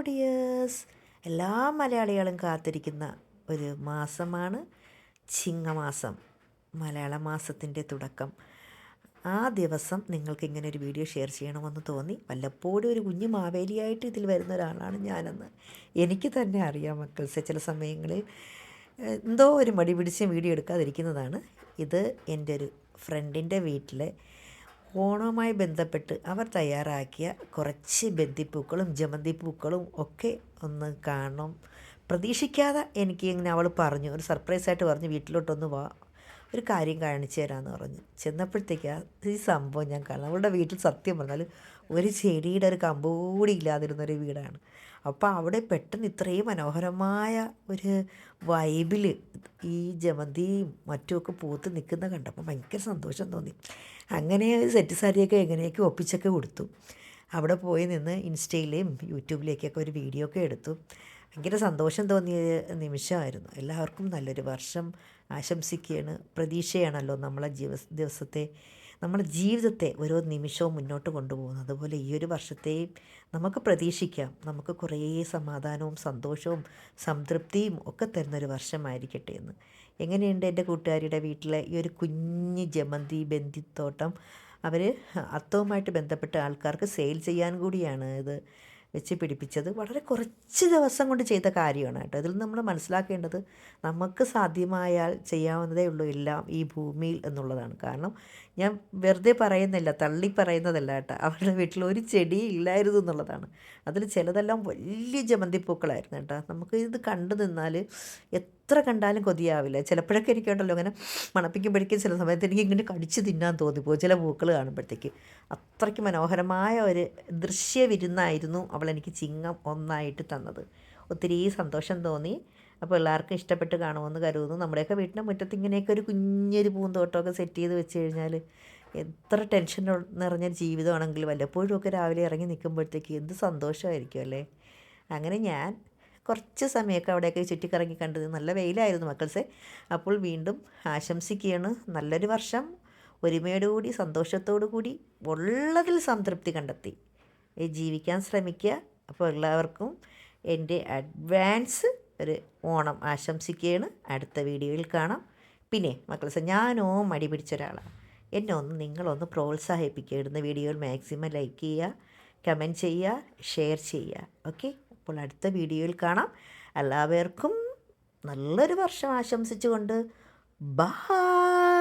Dears എല്ലാ മലയാളികളും കാത്തിരിക്കുന്ന ഒരു മാസമാണ് ചിങ്ങമാസം മലയാള മാസത്തിന്റെ തുടക്കം. ആ ദിവസം നിങ്ങൾക്ക് ഇങ്ങനെ ഒരു വീഡിയോ ഷെയർ ചെയ്യണമെന്ന് തോന്നി. വല്ലപ്പോഴും ഒരു കുഞ്ഞു മാവേലിയായിട്ട് ഇതിൽ വരുന്ന ഒരാളാണ് ഞാനെന്ന് എനിക്ക് തന്നെ അറിയാം മക്കൾസ്. ചില സമയങ്ങളിൽ എന്തോ ഒരു മടി പിടിച്ച് വീഡിയോ എടുക്കാതിരിക്കുന്നതാണ്. ഇത് എന്റെ ഒരു ഫ്രണ്ടിന്റെ വീട്ടിലെ ഓണവുമായി ബന്ധപ്പെട്ട് അവർ തയ്യാറാക്കിയ കുറച്ച് ബന്ദിപ്പൂക്കളും ജമന്തിപ്പൂക്കളും ഒക്കെ ഒന്ന് കാണണം. പ്രതീക്ഷിക്കാതെ എനിക്ക് ഇങ്ങനെ അവൾ പറഞ്ഞു. ഒരു സർപ്രൈസായിട്ട് പറഞ്ഞു വീട്ടിലോട്ടൊന്ന് വാ. ഒരു കാര്യം കാണിച്ചു തരാമെന്ന് പറഞ്ഞു. ചെന്നപ്പോഴത്തേക്ക് ഈ സംഭവം ഞാൻ കാണാം അവളുടെ വീട്ടിൽ സത്യം പറഞ്ഞാൽ ഒരു ചെടിയുടെ ഒരു കമ്പ് ഇല്ലാതിരുന്നൊരു വീടാണ്. അപ്പോൾ അവിടെ പെട്ടെന്ന് ഇത്രയും മനോഹരമായ ഒരു വൈബിൽ ഈ ജമന്തിയും മറ്റുമൊക്കെ പൂത്ത് നിൽക്കുന്ന കണ്ടപ്പോൾ ഭയങ്കര സന്തോഷം തോന്നി. അങ്ങനെ സെറ്റ് സാരിയൊക്കെ എങ്ങനെയൊക്കെ ഒപ്പിച്ചൊക്കെ കൊടുത്തു. അവിടെ പോയി നിന്ന് ഇൻസ്റ്റയിലെയും യൂട്യൂബിലേക്കൊക്കെ ഒരു വീഡിയോ ഒക്കെ എടുത്തു. ഭയങ്കര സന്തോഷം തോന്നിയ നിമിഷമായിരുന്നു. എല്ലാവർക്കും നല്ലൊരു വർഷം ആശംസിക്കുകയാണ്. പ്രതീക്ഷയാണല്ലോ നമ്മളെ ജീവ ദിവസത്തെ നമ്മുടെ ജീവിതത്തെ ഓരോ നിമിഷവും മുന്നോട്ട് കൊണ്ടുപോകുന്നത്. അതുപോലെ ഈ ഒരു വർഷത്തെയും നമുക്ക് പ്രതീക്ഷിക്കാം. നമുക്ക് കുറേ സമാധാനവും സന്തോഷവും സംതൃപ്തിയും ഒക്കെ തരുന്നൊരു വർഷമായിരിക്കട്ടെ എന്ന്. എങ്ങനെയുണ്ട് എന്റെ കൂട്ടുകാരിയുടെ വീട്ടിലെ ഈ ഒരു കുഞ്ഞ് ജമന്തി ബന്ധിത്തോട്ടം? അവർ അത്തവുമായിട്ട് ബന്ധപ്പെട്ട ആൾക്കാർക്ക് സെയിൽ ചെയ്യാൻ കൂടിയാണ് ഇത്. വെച്ച് പിടിപ്പിച്ചത് വളരെ കുറച്ച് ദിവസം കൊണ്ട് ചെയ്ത കാര്യമാണ് കേട്ടോ. ഇതിൽ നമ്മൾ മനസ്സിലാക്കേണ്ടത് നമുക്ക് സാധ്യമായാൽ ചെയ്യാവുന്നതേ ഉള്ളൂ എല്ലാം ഈ ഭൂമിയിൽ എന്നുള്ളതാണ്. കാരണം ഞാൻ വെറുതെ പറയുന്നില്ല തള്ളി പറയുന്നതല്ല കേട്ടോ. അവരുടെ വീട്ടിൽ ഒരു ചെടി ഇല്ലായിരുന്നു എന്നുള്ളതാണ്. അതിൽ ചിലതെല്ലാം വലിയ ജമന്തിപ്പൂക്കളായിരുന്നു കേട്ടോ. നമുക്ക് ഇത് കണ്ടു നിന്നാൽ എത്ര കണ്ടാലും കൊതിയാവില്ല. ചിലപ്പോഴൊക്കെ എനിക്കുണ്ടല്ലോ അങ്ങനെ മണപ്പിക്കുമ്പോഴേക്കും ചില സമയത്ത് എനിക്ക് ഇങ്ങനെ കടിച്ച് തിന്നാൻ തോന്നിപ്പോകും. ചില പൂക്കൾ കാണുമ്പോഴത്തേക്ക്. അത്രയ്ക്ക് മനോഹരമായ ഒരു ദൃശ്യവിരുന്നായിരുന്നു അവൾ എനിക്ക് ചിങ്ങം ഒന്നായിട്ട് തന്നത്. ഒത്തിരി സന്തോഷം തോന്നി. അപ്പോൾ എല്ലാവർക്കും ഇഷ്ടപ്പെട്ട് കാണുമെന്ന് കരുതുന്നു. നമ്മുടെയൊക്കെ വീട്ടിന്റെ മുറ്റത്ത് ഇങ്ങനെയൊക്കെ ഒരു കുഞ്ഞൊരു പൂന്തോട്ടമൊക്കെ സെറ്റ് ചെയ്ത് വെച്ച് കഴിഞ്ഞാൽ എത്ര ടെൻഷൻ നിറഞ്ഞ ജീവിതമാണെങ്കിലും വല്ലപ്പോഴും ഒക്കെ രാവിലെ ഇറങ്ങി നിൽക്കുമ്പോഴത്തേക്ക് എന്ത് സന്തോഷമായിരിക്കും അല്ലേ? അങ്ങനെ ഞാൻ കുറച്ച് സമയമൊക്കെ അവിടെയൊക്കെ ചുറ്റിക്കറങ്ങി കണ്ടത്. നല്ല വെയിലായിരുന്നു മക്കൾസെ. അപ്പോൾ വീണ്ടും ആശംസിക്കുകയാണ്. നല്ലൊരു വർഷം. ഒരുമയോടുകൂടി സന്തോഷത്തോടു കൂടി ഉള്ളതിൽ സംതൃപ്തി കണ്ടെത്തി. ജീവിക്കാൻ ശ്രമിക്കുക. അപ്പോൾ എല്ലാവർക്കും എന്റെ അഡ്വാൻസ് ഒരു ഓണം ആശംസിക്കുകയാണ്. അടുത്ത വീഡിയോയിൽ കാണാം. പിന്നെ മക്കളെ ഞാനോ മടി പിടിച്ച ഒരാളാണ്. എന്നെ ഒന്ന് നിങ്ങളൊന്ന് പ്രോത്സാഹിപ്പിക്കുക. ഇടുന്ന വീഡിയോയിൽ മാക്സിമം ലൈക്ക് ചെയ്യുക കമന്റ് ചെയ്യുക ഷെയർ ചെയ്യുക. ഓക്കെ? അപ്പോൾ അടുത്ത വീഡിയോയിൽ കാണാം. എല്ലാവർക്കും നല്ലൊരു വർഷം ആശംസിച്ചുകൊണ്ട് ബായ്